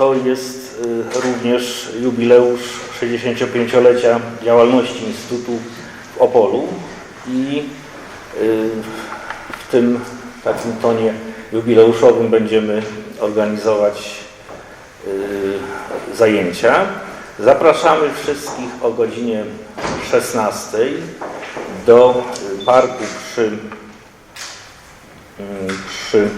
To jest y, również jubileusz 65-lecia działalności Instytutu w Opolu i y, w tym takim tonie jubileuszowym będziemy organizować y, zajęcia. Zapraszamy wszystkich o godzinie 16 do parku przy, przy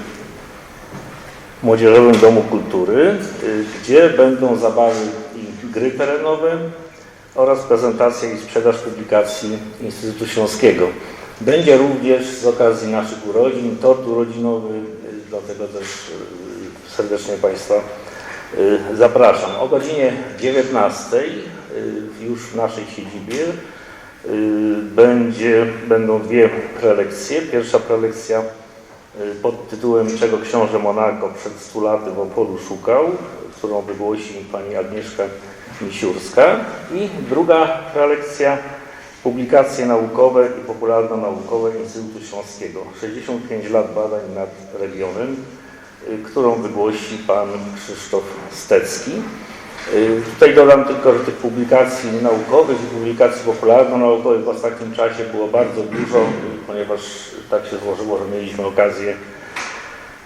Młodzieżowym Domu Kultury, y, gdzie będą zabawy i gry terenowe oraz prezentacja i sprzedaż publikacji Instytutu Śląskiego. Będzie również z okazji naszych urodzin tort urodzinowy, y, dlatego też y, serdecznie Państwa zapraszam. O godzinie 19 y, już w naszej siedzibie będzie, będą dwie prelekcje. Pierwsza prelekcja pod tytułem Czego książę Monarko przed 100 laty w Opolu szukał, którą wygłosi pani Agnieszka Misiurska i druga prelekcja Publikacje naukowe i popularno-naukowe Instytutu Śląskiego 65 lat badań nad regionem, y, którą wygłosi pan Krzysztof Stecki. Y, Tutaj dodam tylko, że tych publikacji naukowych i publikacji popularno-naukowych w ostatnim czasie było bardzo dużo, ponieważ tak się złożyło, że mieliśmy okazję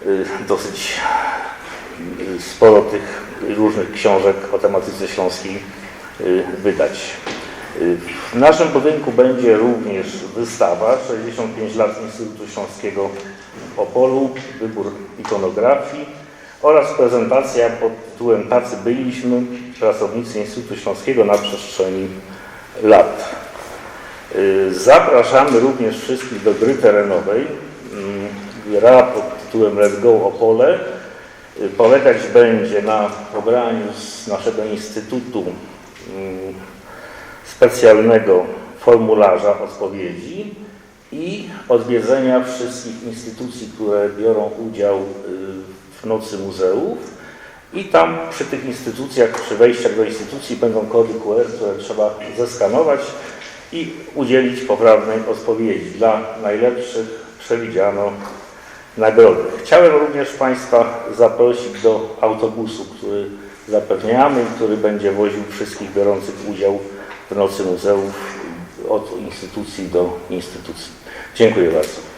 y, dosyć y, sporo tych różnych książek o tematyce śląskiej wydać. W naszym budynku będzie również wystawa 65 lat Instytutu Śląskiego w Opolu, wybór ikonografii oraz prezentacja pod tytułem Tacy byliśmy, pracownicy Instytutu Śląskiego na przestrzeni lat. Y, Zapraszamy również wszystkich do gry terenowej. Mm, Gra pod tytułem Let's Go Opole y, polegać będzie na pobraniu z naszego Instytutu mm, specjalnego formularza odpowiedzi i odwiedzenia wszystkich instytucji, które biorą udział y, w Nocy Muzeów. I tam przy tych instytucjach, przy wejściach do instytucji będą kody QR, które trzeba zeskanować i udzielić poprawnej odpowiedzi. Dla najlepszych przewidziano nagrody. Chciałem również Państwa zaprosić do autobusu, który zapewniamy, który będzie woził wszystkich biorących udział w Nocy Muzeów od instytucji do instytucji. Dziękuję bardzo.